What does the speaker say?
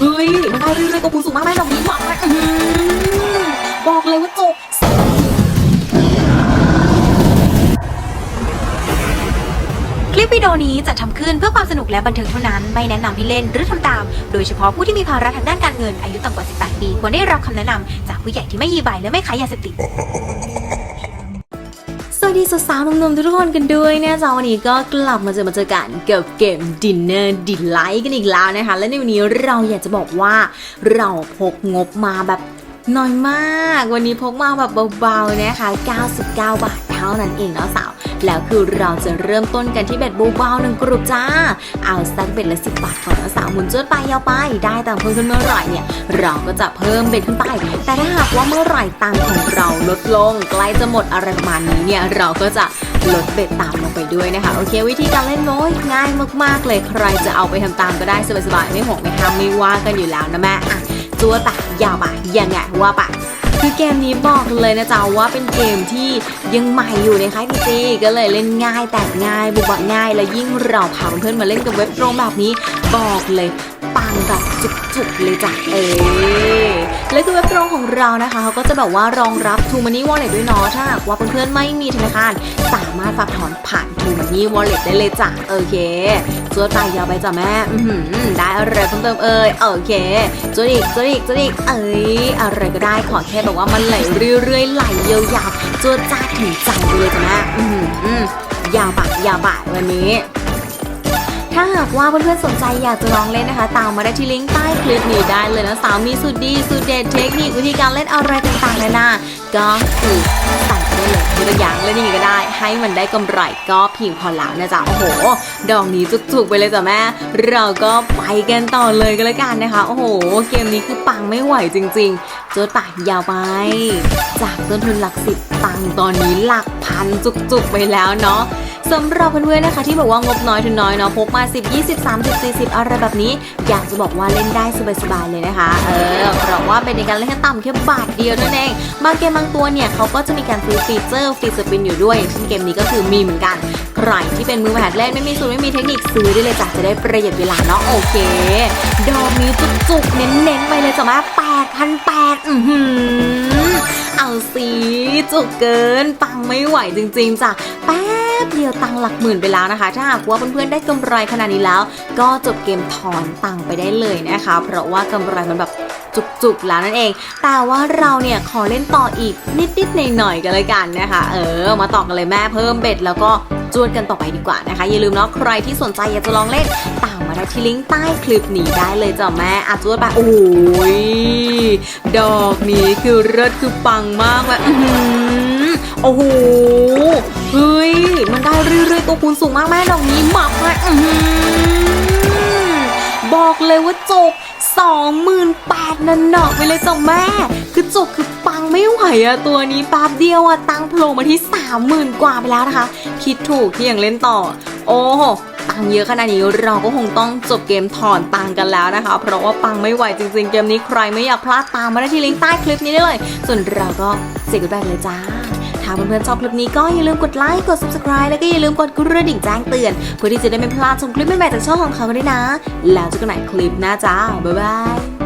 เฮ้ยมันได้เรื่อยๆตัวคุณสูงมากแม่ดอกนี้บอกเลยอื้อหือบอกเลยว่าจบคลิปวิดีโอนี้จะทำขึ้นเพื่อความสนุกและบันเทิงเท่านั้น ไม่แนะนำให้เล่นหรือทำตาม โดยเฉพาะผู้ที่มีภาระทางด้านการเงินอายุต่ำกว่า 18 ปี ควรได้รับคำแนะนำจากผู้ใหญ่ที่ไม่ยีใบและไม่ขายยาเสพติด สาวๆหนุ่มๆทุกคนกันด้วยนะจ๊ะวันนี้ก็กลับมาเจอมาเจอกันกับเกมดินเนอร์ดิไลท์กันอีกแล้วนะคะ และในวันนี้เราอยากจะบอกว่าเราพกงบมาแบบน้อยมาก วันนี้พกมาแบบเบาๆนะคะ 99 บาท ท่านั้นเองเนาะสาว แล้วคือเราจะเริ่มต้นกันที่เบ็ดเบาๆหนึ่งกลุ่มจ้า เอาสักเบ็ดละสิบบาทก่อนนะสาวหมุนจวดไปยาวไป ได้ตังค์เพิ่มขึ้นเมื่อไหร่เนี่ยเราก็จะเพิ่มเบ็ดขึ้นไป แต่ถ้าหากว่าเมื่อไหร่ตังของเราลดลงใกล้จะหมดอะไรประมาณนี้เนี่ยเราก็จะลดเบ็ดตามลงไปด้วยนะคะ โอเค วิธีการเล่นโน้ยง่ายมากๆเลยใครจะเอาไปทำตามก็ได้สบายๆไม่ห่วงไม่ห้ามไม่ว่ากันอยู่แล้วนะแม่ อะจวดไปยาวไปยังไงว่าไปคือเกมนี้บอกเลยนะจ๊ะว่าเป็นเกมที่ยังใหม่อยู่ในค่ายพีจีก็เลยเล่นง่ายแตกง่ายบุบง่าย และยิ่งเราพาเพื่อนมาเล่นกับเว็บตรงแบบนี้บอกเลยปังแบบจุกๆเลยจ้ะเออและคือเว็บตรงของเรานะคะเขาก็จะแบบว่ารองรับ t ูมันนี่วอลเล็ตด้วยเนาะถ้าหากว่าเพื่อนๆไม่มีธนาคาร สามารถฝากถอนผ่าน t ูมันนี่วอลเล็ตได้เลยจ้ะโอเค จวดไปยาวไปจ้ะแม่อืได้อะไรเพิ่มเติมเอ่ยโอเคจวดอีกจวดอีกจวดอีกเอ้ยอะไรก็ได้ขอแค่แบบว่ามันไหลเรื่อยๆไหลยาวๆจวดจ้าถึงใจไปเลยจ้ะแม่อื้อหือยาวปะยาวปะวันนี้ถ้าหากว่าเพื่อนๆสนใจอยากจะลองเล่นนะคะ ตามมาได้ที่ลิงก์ใต้คลิปนี้ได้เลยนะสาวมีสูตรดีสูตรเด็ดเทคนิควิธีการเล่นอะไรต่างๆนานาก็คือใส่ ได้เลยไม่ต้องยั้งเล่นยังไงก็ได้ ให้มันได้กำไรก็เพียงพอแล้วนะจ๊ะโอ้โห ดอกนี้จุกๆไปเลยจ้ะแม่ เราก็ไปกันต่อเลยกันแล้วกันนะคะ โอ้โห เกมนี้คือปังไม่ไหวจริงๆจดปากยาวไป จากต้นทุนหลักสิบตังตอนนี้หลักพันจุกๆไปแล้วเนาะ สำหรับเพื่อนๆนะคะ ที่บอกว่างบน้อยทุนน้อยเนาะพกมา 10 20 30 40 อะไรแบบนี้ อยากจะบอกว่าเล่นได้สบายๆเลยนะคะ เออเพราะว่าเป็นในการเล่นแค่ต่ำแค่บาทเดียวนั่นเองบางเกมบางตัวเนี่ยเขาก็จะมีการซื้อฟีเจอร์ฟรีสปินอยู่ด้วยอย่างเช่นเกมนี้ก็คือมีเหมือนกันใครที่เป็นมือใหม่หัดเล่นไม่มีสูตรไม่มีเทคนิคซื้อได้เลยจ้ะจะได้ประหยัดเวลาเนาะโอเค ดอกนี้จุกๆเน้นๆไปเลยจ้ะมา8,800อือหือเอาสิจุกเกินปังไม่ไหวจริงๆจ้ะแป๊ บเดียวตังหลักหมื่นไปแล้วนะคะ ถ้าหากว่าเพื่อนๆได้กำไรขนาดนี้แล้ว ก็จบเกมถอนตังไปได้เลยนะคะ เพราะว่ากำไรมันแบบจุกๆแล้วนั่นเอง แต่ว่าเราเนี่ยขอเล่นต่ออีกนิดๆหน่อยๆกันเลยกันนะคะ เออ มาต่อกันเลยแม่เพิ่มเบ็ดแล้วก็จวดกันต่อไปดีกว่านะคะ อย่าลืมเนาะใครที่สนใจอยากจะลองเล่นตา มาได้ที่ลิงก์ใต้คลิปนี้ได้เลยจ้ะแม่อาจวดไปโอ้ยดอกนี้คือเลิศคือปังมากเลยอื้อหือโอ้โหเฮ้ยมันได้เรื่อยๆตัวคูณสูงมากแม่ดอกนี้หมักเลยอือหือบอกเลยว่าจก28,000นั่นหนอกไปเลยจ้ะแม่ คือจกคือปังไม่ไหวอะตัวนี้แป๊บเดียวอะตังโผล่มาที่ 30,000 กว่าไปแล้วนะคะ คิดถูกที่ยังเล่นต่อ โอ้ ตังเยอะขนาดนี้เราก็คงต้องจบเกมถอนตังกันแล้วนะคะ เพราะว่าปังไม่ไหวจริงๆ เกมนี้ใครไม่อยากพลาดตามมาได้ที่ลิงก์ใต้คลิปนี้ได้เลย ส่วนเราก็เสียกันไปเลยจ้าถ้าเพื่อนๆชอบคลิปนี้ก็อย่าลืมกดไลค์ กด subscribe แล้วก็อย่าลืมกดกระดิ่งแจ้งเตือน เพื่อที่จะได้ไม่พลาดชมคลิปใหม่ๆจากช่องของเขาด้วยนะ แล้วเจอกันใหม่คลิปหน้าจ้าบ๊ายบาย